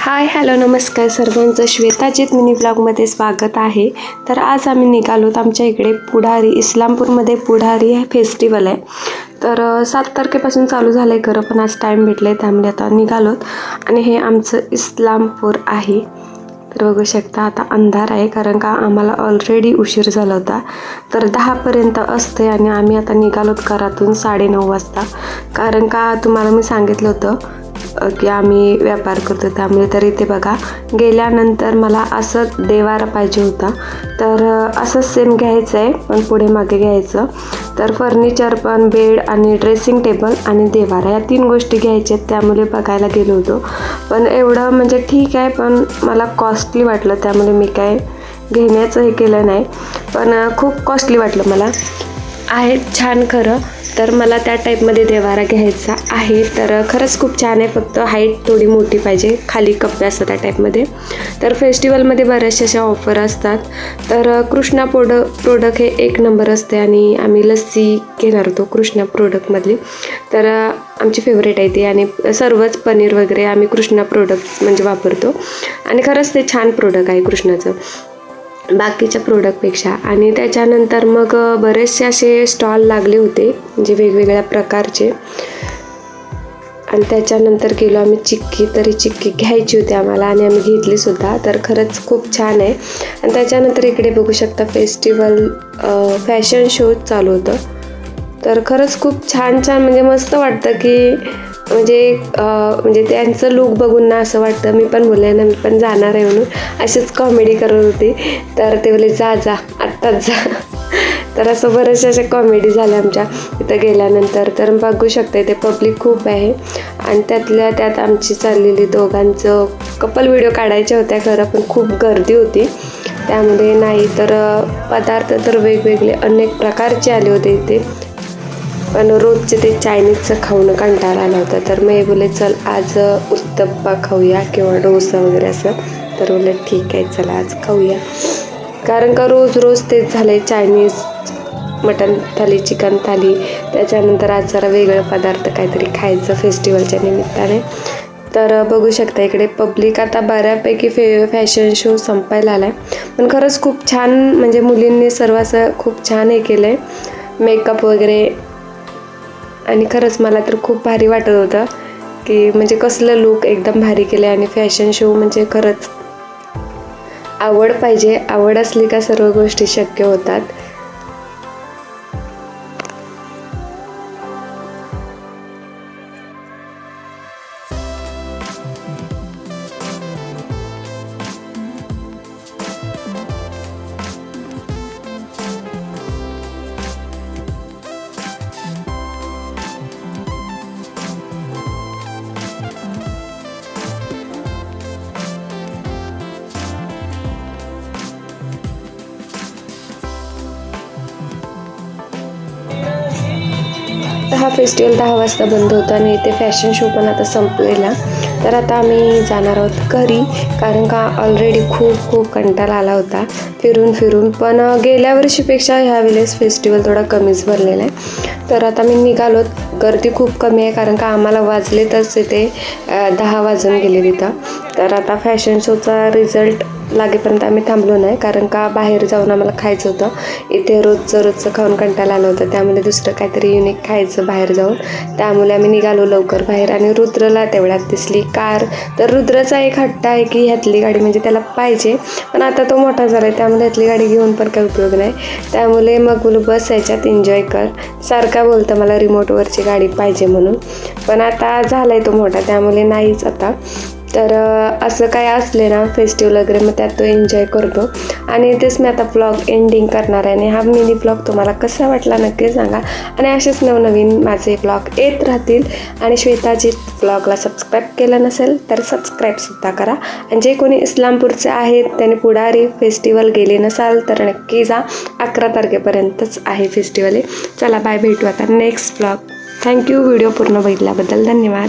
Hi hello नमस्कार सर्वांचं. श्वेताजीत mini ब्लॉगमध्ये स्वागत आहे. तर आज आम्ही निघालोत आमच्या इकडे पुढारी इस्लामपूरमध्ये पुढारी हे फेस्टिवल आहे. तर सात तारखेपासून चालू झालं आहे खरं पण आज टाईम भेटलं आहे त्यामुळे आता निघालोत आणि हे आमचं इस्लामपूर आहे. तर बघू शकता आता अंधार आहे कारण का आम्हाला ऑलरेडी उशीर झाला होता. तर दहापर्यंत असते आणि आम्ही आता निघालोत घरातून साडेनऊ वाजता. कारण का तुम्हाला मी सांगितलं होतं की आम्ही व्यापार करतो त्यामुळे तर इथे बघा गेल्यानंतर मला असं देवारा पाहिजे होता. तर असंच सेम घ्यायचं आहे पण पुढे मागे घ्यायचं. तर फर्निचर पण बेड आणि ड्रेसिंग टेबल आणि देवारा या तीन गोष्टी घ्यायच्या आहेत त्यामुळे बघायला गेलो होतो. पण एवढं म्हणजे ठीक आहे पण मला कॉस्टली वाटलं त्यामुळे मी काय घेण्याचं हे केलं नाही. पण खूप कॉस्टली वाटलं मला. आहे छान खरं. तर मला त्या टाईपमध्ये देवारा घ्यायचा आहे. तर खरंच खूप छान आहे. फक्त हाईट थोडी मोठी पाहिजे. खाली कप्पे असतात त्या टाईपमध्ये तर फेस्टिवलमध्ये बऱ्याचशा अशा ऑफर असतात. तर कृष्णा प्रोड प्रोडक्ट हे एक नंबर असते आणि आम्ही लस्सी घेणार होतो कृष्णा प्रोडक्टमधली तर आमची फेवरेट आहे ती आणि सर्वच पनीर वगैरे आम्ही कृष्णा प्रोडक्ट म्हणजे वापरतो. आणि खरंच ते छान प्रोडक्ट आहे कृष्णाचं. बाकीच्या प्रोडक्टपेक्षा आणि त्याच्यानंतर मग बरेचसे असे स्टॉल लागले होते म्हणजे वेगवेगळ्या प्रकारचे. आणि त्याच्यानंतर गेलो आम्ही चिक्की तरी चिक्की घ्यायची होती आम्हाला आणि आम्ही घेतलीसुद्धा तर खरंच खूप छान आहे. आणि त्याच्यानंतर इकडे बघू शकता फेस्टिवल फॅशन शो चालू होतं. तर खरंच खूप छान छान म्हणजे मस्त वाटतं की म्हणजे म्हणजे त्यांचं लुक बघून ना असं वाटतं. मी पण बोलले ना मी पण जाणार आहे म्हणून. अशीच कॉमेडी करत होती. तर ते बोले जा जा आत्ताच जा. तर असं बरेचसे अशा कॉमेडी झाल्या आमच्या तिथं गेल्यानंतर. तर बघू शकता इथे पब्लिक खूप आहे. आणि त्यातल्या त्यात आमची चाललेली दोघांचं कपल व्हिडिओ काढायच्या होत्या खरं पण खूप गर्दी होती. त्यामध्ये नाही तर पदार्थ तर वेगवेगळे अनेक प्रकारचे आले होते इथे. पण रोजचे ते चायनीजचं खाऊन कंटाळा आला होता. तर मी बोले चल आज उत्तप्पा खाऊया किंवा डोसा वगैरे असं. तर बोले ठीक आहे चला आज खाऊया. कारण का रोज रोज तेच झालं आहे Chinese mutton thali chicken thali. त्याच्यानंतर आज जरा वेगळं पदार्थ काहीतरी खायचं फेस्टिवलच्या निमित्ताने. तर बघू शकता इकडे पब्लिक आता बऱ्यापैकी फे फॅशन शो संपायला आला आहे पण खरंच खूप छान म्हणजे मुलींनी सर्व असं खूप छान हे केलं आहे मेकअप वगैरे आणि खरंच मला तर खूप भारी वाटत होतं की म्हणजे कसलं लुक एकदम भारी केलं आणि फॅशन शो म्हणजे खरंच आवड पाहिजे. आवड असली का सर्व गोष्टी शक्य होतात. हा फेस्टिवल दहा वाजता बंद होता आणि इथे फॅशन शो पण आता संपलेला. तर आता आम्ही जाणार आहोत घरी कारण का ऑलरेडी खूप खूप कंटाळा आला होता फिरून फिरून. पण गेल्या वर्षीपेक्षा ह्या वेळेस फेस्टिवल थोडा कमीच भरलेला आहे. तर आता मी निघालो गर्दी खूप कमी आहे कारण का आम्हाला वाजले तरच इथे दहा वाजून गेले तिथं तर आता फॅशन शोचा रिझल्ट लागेपर्यंत आम्ही थांबलो नाही कारण का बाहेर जाऊन आम्हाला खायचं होतं. इथे रोजचं रोजचं खाऊन कंटाळा आलं होतं त्यामुळे दुसरं काहीतरी युनिक खायचं बाहेर जाऊन. त्यामुळे आम्ही निघालो लवकर बाहेर आणि रुद्रला तेवढ्यात दिसली कार. तर रुद्राचा एक हट्ट आहे की ह्यातली गाडी म्हणजे त्याला पाहिजे पण आता तो मोठा झाला आहे त्यामुळे ह्यातली गाडी घेऊन पण काही उपयोग नाही. त्यामुळे मग बस याच्यात एन्जॉय कर. सारखा बोलतं मला रिमोटवरची गाडी पाहिजे म्हणून. पण आता झाला आहे तो मोठा त्यामुळे नाहीच आता. तर असं काय असले ना फेस्टिवल वगैरे मग त्यात तो एन्जॉय करतो. आणि तेच मी आता ब्लॉग एंडिंग करणार आहे आणि हा मिनी ब्लॉग तुम्हाला कसा वाटला नक्की सांगा. आणि असेच नवनवीन माझे ब्लॉग येत राहतील. आणि श्वेताजी ब्लॉगला सबस्क्राईब केलं नसेल तर सबस्क्राईबसुद्धा करा. आणि जे कोणी इस्लामपूरचे आहेत त्यांनी पुढारी फेस्टिवल गेले नसाल तर नक्की जा. अकरा तारखेपर्यंतच आहे फेस्टिवल आहे चला बाय भेटू आता नेक्स्ट ब्लॉग थँक्यू व्हिडिओ पूर्ण बघितल्याबद्दल धन्यवाद.